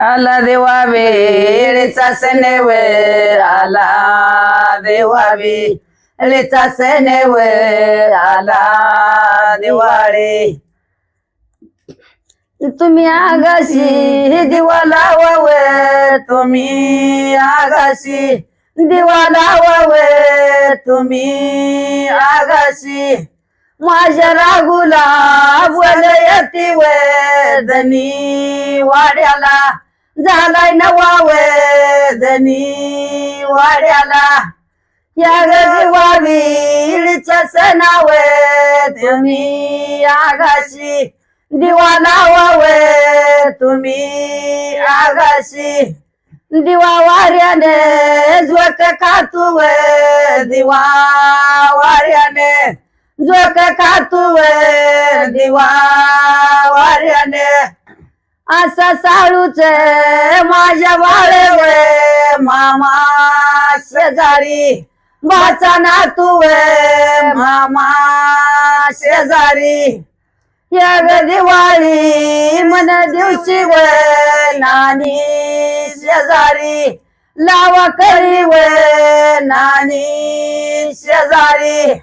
आला देवा वेळेचा सणेवर आला देवा वेळेचा सणेवर आला दिवाळे. तुम्ही आगाशी दिवा लावाव तुम्ही आगाशी दिवा लावाव तुम्ही आगाशी माझ्या रागुला वलयती धनी वाड्याला झालाय नवा धनी वाड्याला. या गजवावीडच्या सणाव तुम्ही आगाशी. दिवा लावाव तुम्ही आगाशी. दिवा वाऱ्याने जोक कातुव दिवा वाऱ्याने जोक कातुव दिवा वाऱ्याने असा साळूच माझ्या बाळव मामा शेजारी. बाचा नातू मामा शेजारी. या दिवाळी मन दिवशी व नानी शेजारी. लावा करी व नानी शेजारी.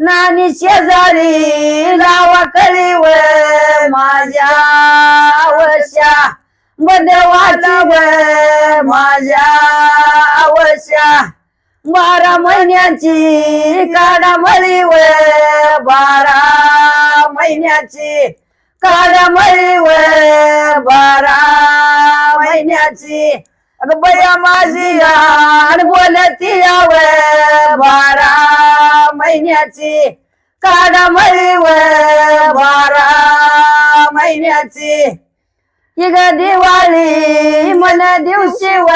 नानी शेजारी लावा करी व माझ्या वशा मध्ये व माझ्या वशा बारा महिन्याची काडामळी व बारा महिन्याची काडामळी व बारा महिन्याची अगं बया माझी यार बोलती आव बारा महिन्याची. काडामळी व बारा महिन्याची. इग दिवाळी मन दिवशी व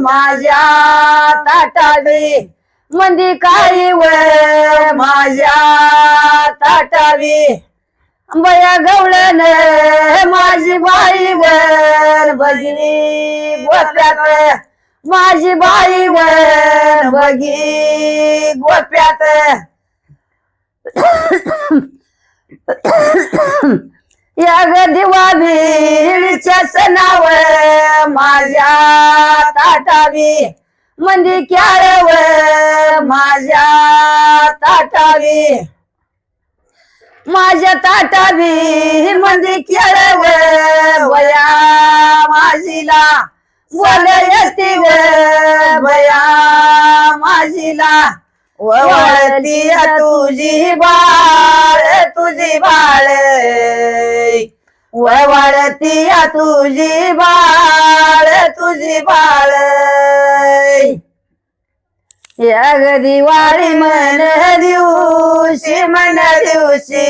माझ्या ताटावी मंदी काही व माझ्या ताटावी बया गवळण माझी बाई वर बगी गोप्यात माझी बाई वर बगी गोप्यात या ग दिवाळीच्या सणावर माझ्या ताटावी. मंदी क्याळव माझ्या ताटावी. माझ्या ताटा ताटावी मंदी क्याळव म्हणजे वया माझीला. वलयती व बया माझीला. वळती तुझी बाळ तुझी बाळ. वळती तुझी बाळ तुझी बाळ. या दिवाळी मन दिवशी मन दिवशी.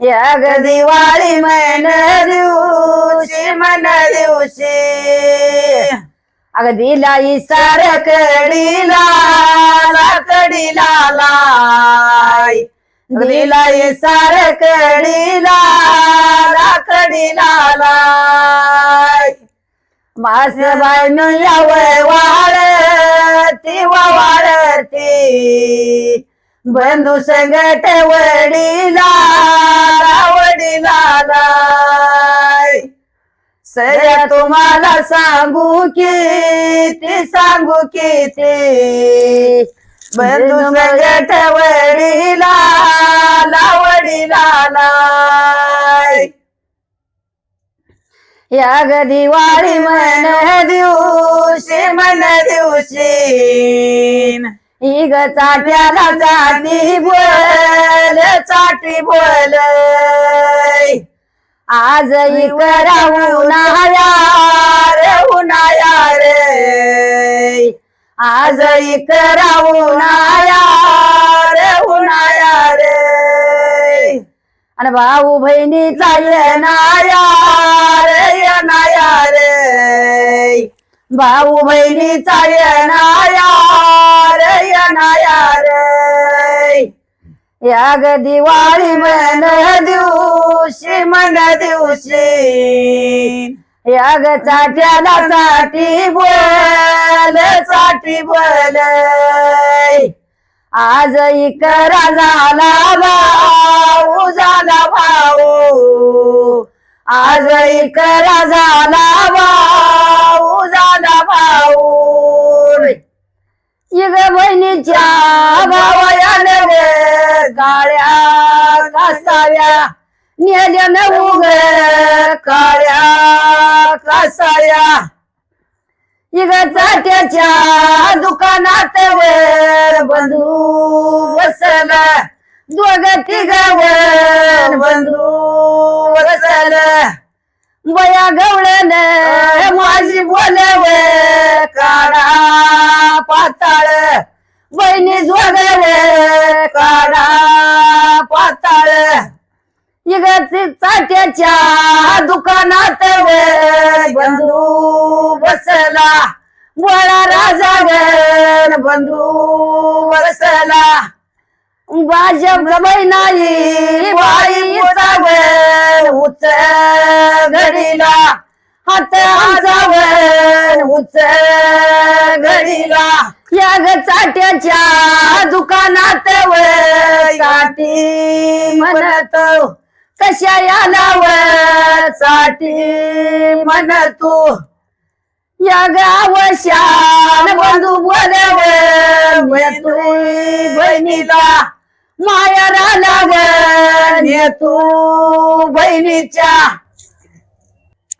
या दिवाळी मन दिवशी मन दिवशी. अगं दिलाई सार कडीला कडीला लाय दिलाई सार कडीला कडीला लाय मास बायन याव वाळती वाळती. बंधू संगट वडीला वडीला सया तुम्हाला सांगू की ती सांगू की ती. बंधू संगट वडीला लावडीला या ग दिवाळी मन दिवशी मन दिवशी. ही ग चाट्याला चाटी बोल चाटी बोल आज करा उन्हाळ्या रे उन्हाळ्या रे. आज करा उन्हाळ्या रे उन्हाळ्या रे. आणि भाऊ बहिणीचा येणाया रे येणाया रे. भाऊ बहिणीचा येणाया रे येणाया रे. या ग दिवाळी मन दिवशी मन दिवशी. या ग चाट्याला साठी बोलसाठी बोल. आज इकरा झाला भाऊ झाला भाऊ. आज इकरा झाला भाऊ झाला भाऊ इग बहिणीच्या भावयाने काळ्या कासाव्या न उग काळ्या कासाव्या इग चाट्याच्या दुकानात वर बंधू बसल. दोघ तिघावर बंधू बसल. बया गवळण माझी बोलव काढा पाताळ. बहिणी जोडव काढा पाताळ. इगची चाट्याच्या दुकानात बंधू बसला. बोळा राजा बंधू बसला. भाजप नाही बाईचा वर उच घडीला हात आजावर उच घडीला या ग चाट्याच्या दुकानात वर साठी म्हणत. कशा यालावर साठी म्हणतो. या गावशान बंधू बोलवर बहिणीला. मायारा लागन तू बहिणीच्या.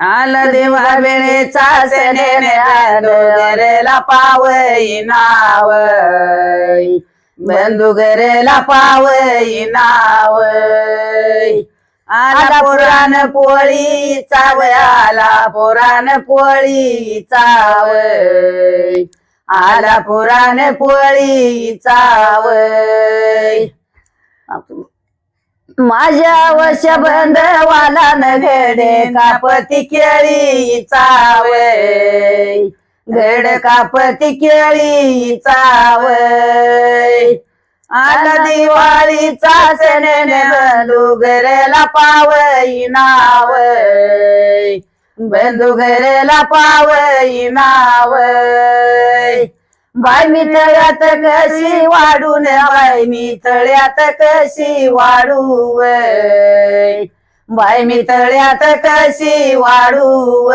आला देवा वेळेचा घरेला पावई नाव बंधू घरेला पावई नाव आला पुराण पोळी चाव आला पुराण पोळी चाव आला पुराण पोळी चाव माझ्या वश बंधवाला नगडे कापती केळी चावय. घड कापती केळी चावय. आला दिवाळीचा सण बंधू घरेला पावई नावय. बंधू घरेला पावई नावय. बाय मी तळ्यात कशी वाढून बाय मी तळ्यात कशी वाढू बाय मी तळ्यात कशी वाढू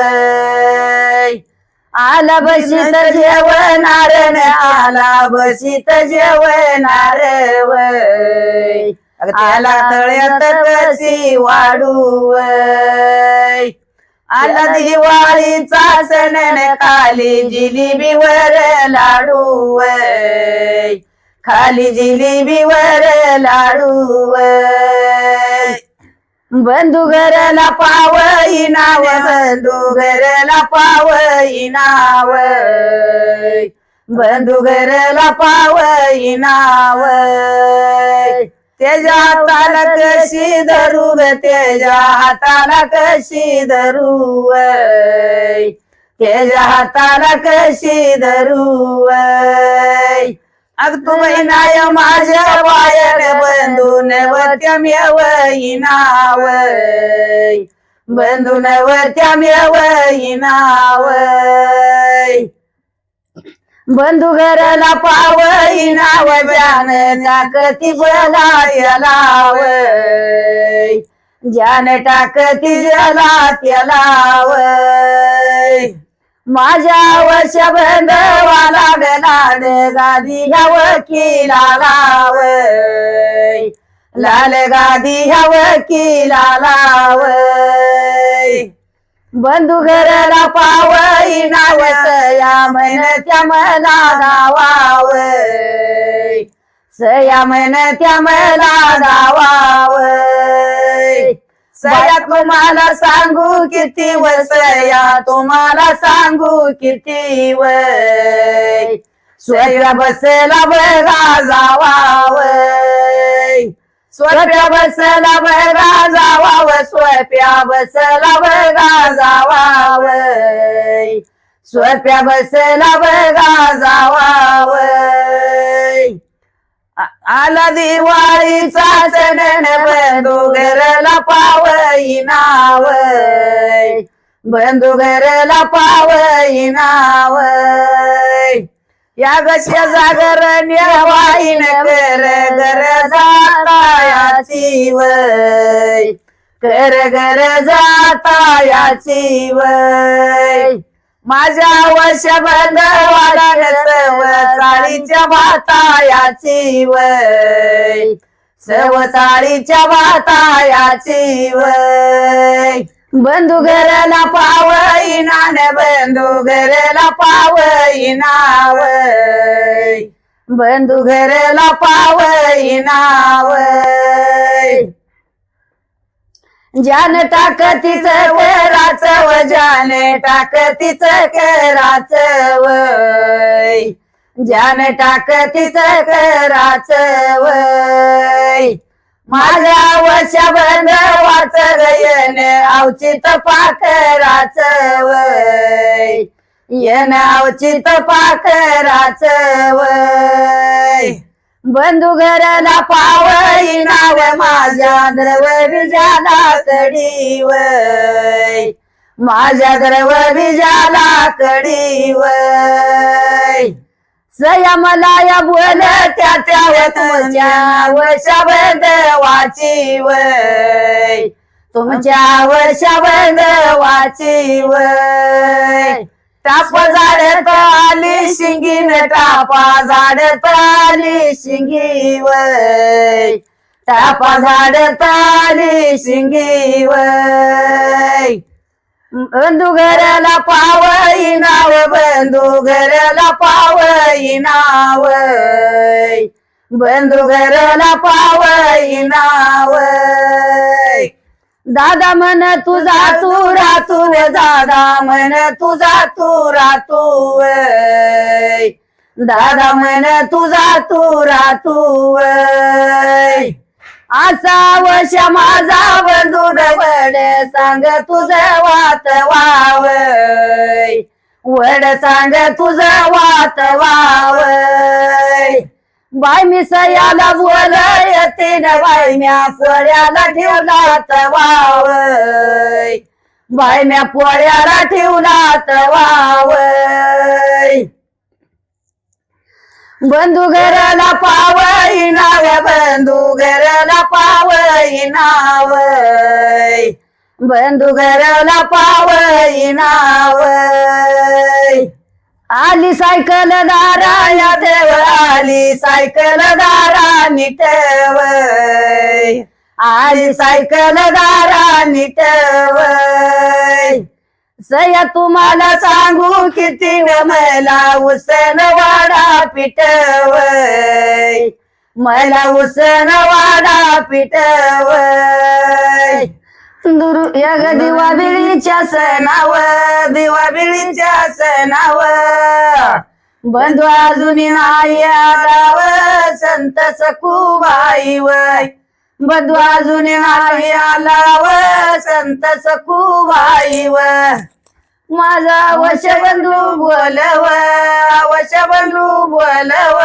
आला बशीत जेवणार न आला बशीत जेवणार वय. आला तळ्यात कशी वाढू आला दिवाळीचा सण खाली जिलेबीवर लाडू खाली जिलेबीवर लाडू बंधू घरला पावई नाव बंधू घरला पावई नाव. बंधू घरला पावई नाव. त्याच्या हाताला कशी धरू ग त्याच्या हाताला कशी धरू वय हाताला कशी धरू अग तू नाय माझ्या वायर बंधून वत्या मेवई नावय बंधून वत्या मेवई बंधू घराला पावई नाव जान टाकती बोला लावय जान टाकती जला त्यालावय माझ्या वश बंधवा गलाड गादी ह्या वकिला लाव. लाल गादी ह्या वकिला लावय बंधू घरला पावई नाव सया त्या मला गावावय सया त्या मला गावावय सया तुम्हाला सांगू किती वसया तुम्हाला सांगू किती वय स्वयं बसला बघा जावावय स्वप्या बसला बघा जावाव स्वप्या बसला बघा जावाव स्वप्या बसला बघा जावाव आला दिवाळीचा सण बंधू घरला पावई नावय बंधू घरला पावई या गश्य जागर वाईन कर घर जातायाची वय. कर गर जाता याची वय. माझ्या वश बंधवाला सव भाता याची वय. सव चाळीच्या भाता याची वय. बंधू घरला पावईना न बंधू घरला पावईनाव वय बंधू घरला पावईनाव वय ज्यान टाकतीच कराच व ज्यान टाकतीच कराच वय. ज्यान टाकतीच कराच वय. माझ्या वशा बंधवाच गयन अवचित पाखराच वय. येन अवचित पाखराच वय. बंधू घराला पावई नाव माझ्या द्रव विजाला कडी वय. माझ्या द्रव विजाला कडी वय. सया मला या बोल त्या त्या तुमच्या वर्षाबंद वाची वय. तुमच्या वर्षाबंद वाची वय. टाप झाडत आली शिंगीन टापा झाडत आली शिंगी वय. टापा झाडत आली शिंगी वय. बंधू घराला पावई नाव बंधू घराला पावई नाव. बंधू घराला पावई नाव. दादा मन तुझा तू रातू दादा मन तुझा तू रातू दादा मन तुझा तू रातू असाव वश माझा बंधू सांग तुझ वात वाव वड सांग तुझ वात वाव बाय मी सयाला बोल येते बाय म्या पोळ्याला ठेवलात वाव बाय म्या पोळ्याला ठेवलात वाव बंधू घराला पावई नाव बंधू घराला पावई नाव. बंधू घराला पावई नाव. आली सायकल दारा या देव आली सायकल दारा निटवय आली सायकल दारा निटवय सया तुम्हाला सांगू किती मला उसन वाडा पिटवय. मला उसन वाडा पिटवय. दुरु या ग दिवा बिळीच्या सणाव दिवा बिळीच्या सणाव बंधू अजून नाही आलाव संत सखूबाई वय बंधू अजून नाही आलाव संत सखूबाई वय माझा वश बंधू बोलव वश बंधू बोलव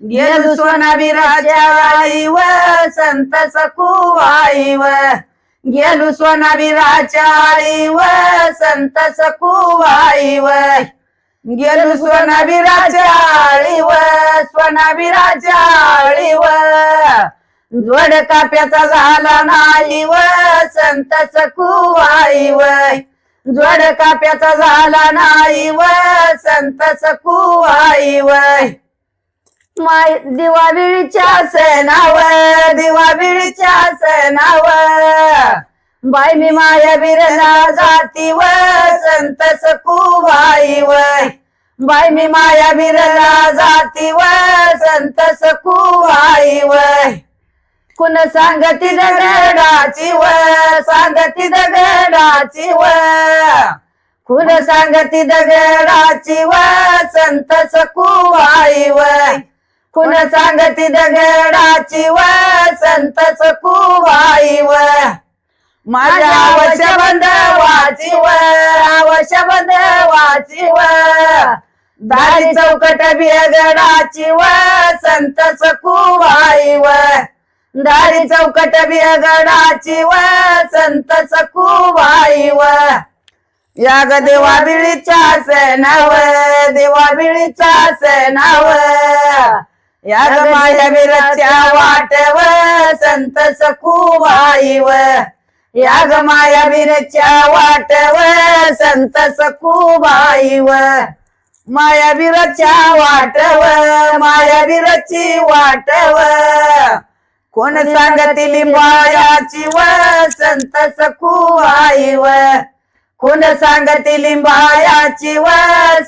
गेलू सोना बिराच्या आई व संत सखूबाई व. गेलू सोना बिराच्या आई व संत सखूबाई व. गेलू सोना बिराच्या आळी व सोना आळी व. जोड काप्याचा झाला नाही व संत सखूबाई व जोड काप्याचा झाला नाही व संत सखूबाई वय. माय दिवाबिळीच्या सणाव दिवाबिळीच्या सणाव बाय मी माया बिरला जाती व संत वय. बाय मी माया बिरला जाती व संत वय. कुण सांगती दगडाची व? सांगती दगडाची व? कुण सांगती दगडाची व? संत सकुवाई व? कुण सांगती दगडाची व? संत सकुवाई व? माझ्या आवश बंधवाची व? आवश बंधवाची व? दारी चौकट बिगडाची व? संत सकुवाई व? दारी चौकट बिगडाची व संत सखूबाई व या ग देवा बिळीच्या सणाव देवा बिळीच्या सणाव या ग माया विरच्या वाटव संत सखूबाईव या ग माया विरच्या वाटव संत सखूबाईव माया विरच्या वाटव माया विरची वाटव. कोण सांगती लिंबायाची व संत सखूबाईव कोण सांगती लिंबायाची व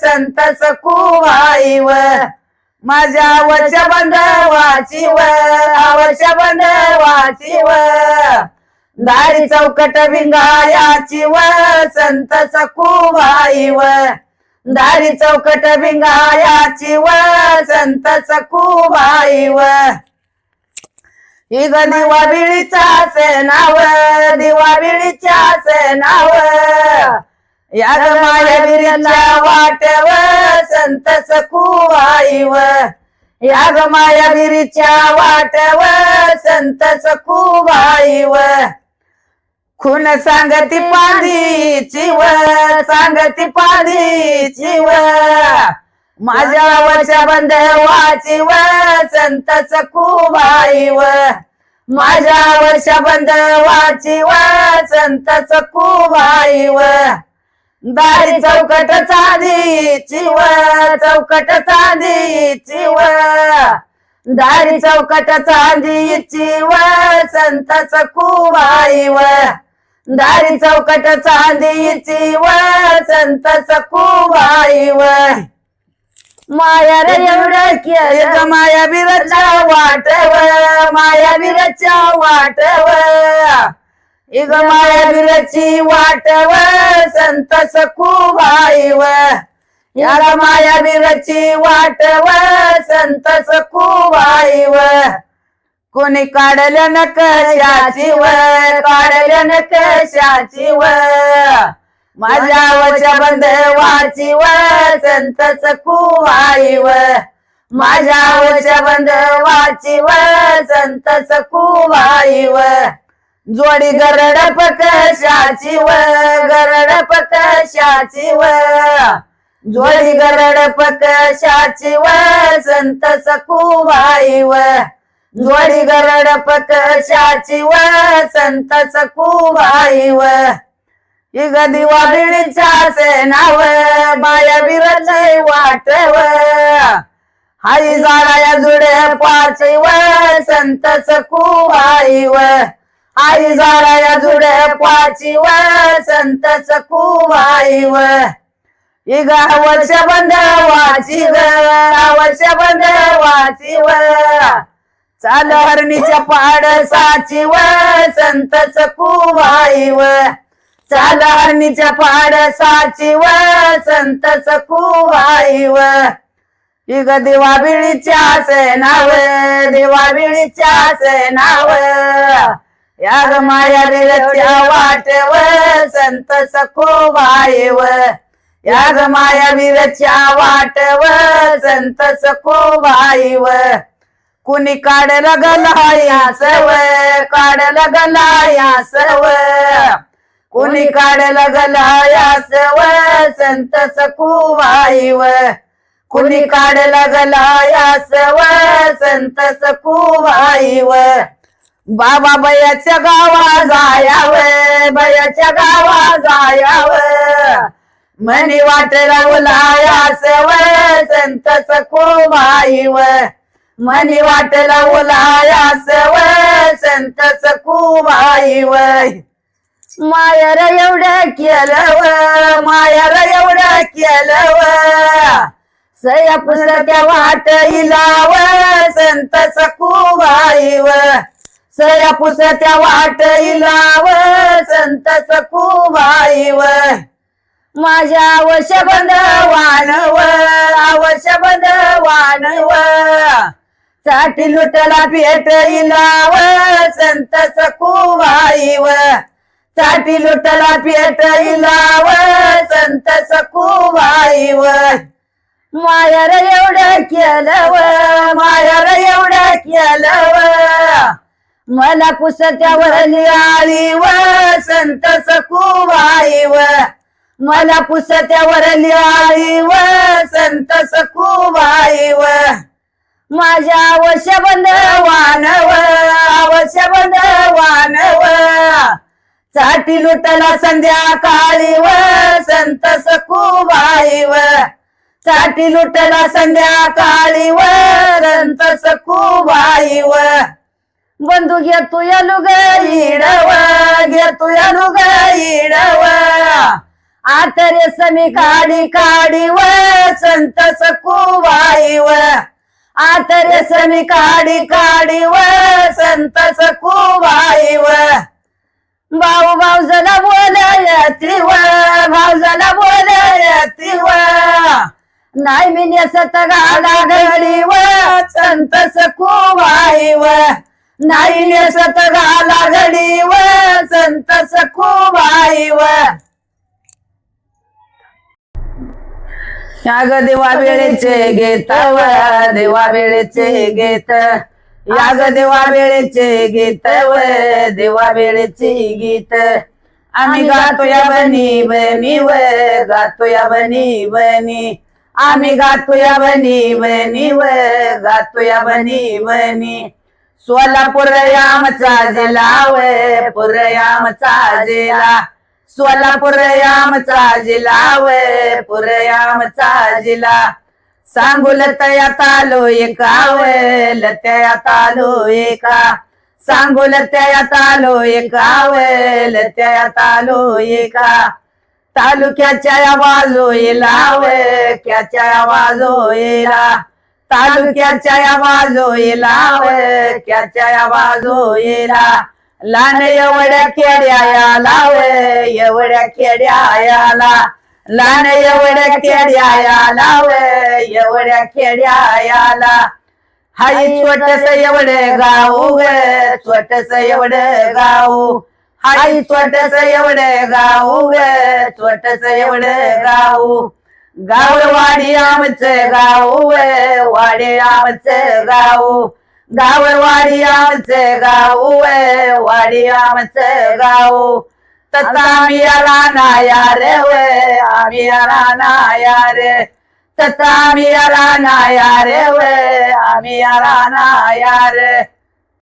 संत सखूबाईव माझ्या आवश्य बंधवाची व आवश्य बंधवाची व? दारी चौकट भिंगायाची व संत सखूबाई व? दारी चौकट भिंगायाची व संत सखूबाई व? इग दिवा बिळीचा नाव दिवा बिळीच्या नाव या ग वाट्याव वाटव संत सखुवाईव या ग वाट्याव वाटव संत सखुवाईव खून सांगती पाणी चिव सांगती पाणी चिव माझ्या वशा बंधवाची व संत सखूबाईव. माझ्या वशा बंधवाची व संत सखूबाईव. दारी चौकट चांदीची व चौकट चांदीची व दारी चौकट चांदीची व संत सखूबाई व दारी चौकट चांदीची व संत सखूबाई व माया रे एवढं केलं. माया बिरच्या वाटव माया बिरच्या वाटव इग माया बिरची वाटव संत सखूबाईव याला माया बिरची वाटव संत सखूबाईव कोणी काढल्या न कशाची व काढल्या न कशाची व माझ्या वच्या बंधवाची व संत सखुवाईव माझ्या वच्या बंधवाची व संत सखुवाईव जोडी गरड पकशाची व गरड पकशाची व. जोडी गरड पकशाची व संत सखुवाईव जोडी गरड पकशाची व संत सखुवाईव इग दिवा नाव माया बिरचे वाटव हाई जाळाया जुडे पाची व संत सखूबाई व आई जाळाया जुडे पाची व संत सखूबाई व इग वर्ष बंधवाची व वर्ष बंधवाची व चाल हरणीच्या पाडसाची व संत सकुवाई व चाल हरणीच्या पाडसाची व संत सकुवाई व युग दिवा बिळीच्या नाव दिवा बिळीच्या नाव या ग माया वाटव संत सखोबाईव. या ग माया बिरच्या वाटव संत सखोबाईव. कुणी काढ लगला या सव काढलं गलाया सव कुणी काढला गलायास सव संत सखूबाईव कुणी काढला गलाया सव संत सखूबाईव बाबा बयाच्या गावा जायाव बयाच्या गावा जायाव मनी वाटेला लावलायास सव संत सखूबाईव मनी वाटेला लावलायास सव संत सखूबाईव मायर एवढ्या केलं व मायर एवढ्या केलं व सया पुस्तक्या वाट इलाव संत सखूबाईव सया पुसत्या वाट इलाव संत सखूबाईव माझ्या आवश बंधवानव आवश बंधवानवसाठी लुटला भेट इलाव संत सखूबाईव साठी लुटला पेट इलाव संत सखूबाईव मायार एवढं केलं व मायार एवढं केलं व मला पुसत्यावर लिहाळी व संत सखूबाई व मला पुसत्यावर लिहाळी व संत सखूबाई माझ्या अवश्य बंद वानव अवश्य बंद वानव. साठी लुटला संध्याकाळी व संत सखूबाई व साठी लुटला संध्याकाळी व संत सखूबाई व बंधू घे तुया लुग इडव घे तुया लुग इडव. आतरे समी काडी काडी व संत सखूबाई व आतरे समी काडी काडी व संत सखूबाई व भाऊ भाऊजाला बोलाया व भाऊजाला बोलाया व. नाही मी नेसत गाला घडी व संत सखूबाई व. नाही नेसत गाला घडी व संत सखूबाई व. याग देवा वेळेचे घेत व देवा वेळेचे घेत. याग देवा वेळेचे गीत व देवा वेळेचे गीत. आम्ही गातो या बनी बनी व गातो या बनी बनी आम्ही गातो या बनी बनी व गातो या बनी बनी सोलापूर यामचा जिल्हा व पुरयामचा जिल्हा. सोलापूर यामचा जिल्हा व पुरयामचा जिल्हा. सांगू तयात आलो एका वेल तयात आलो एका. सांगू तयात आलो एका वेल तयात आलो एका. तालुक्याच्या या बाजू येला क्याच्या आवाजो येला. तालुक्याच्या या बाजू येला क्याच्या या येला. लहान एवढ्या खेड्या याला वे एवढ्या खेड्या याला. लहान एवढ्या खेड्या याला वे एवढ्या खेड्या याला हाय छोटस एवढे गाव ग छोटस एवढे गाव. हाय छोटस एवढे गाव ग छोटस एवढे गाव. गावरवाडी आमचं गाव वाडी आमचं गाव. गावरवाडी आमचं गाव वाडी आमचं गाव. तथा आम्ही आला नाया रे वे आम्ही आला नाया रे तथा आम्ही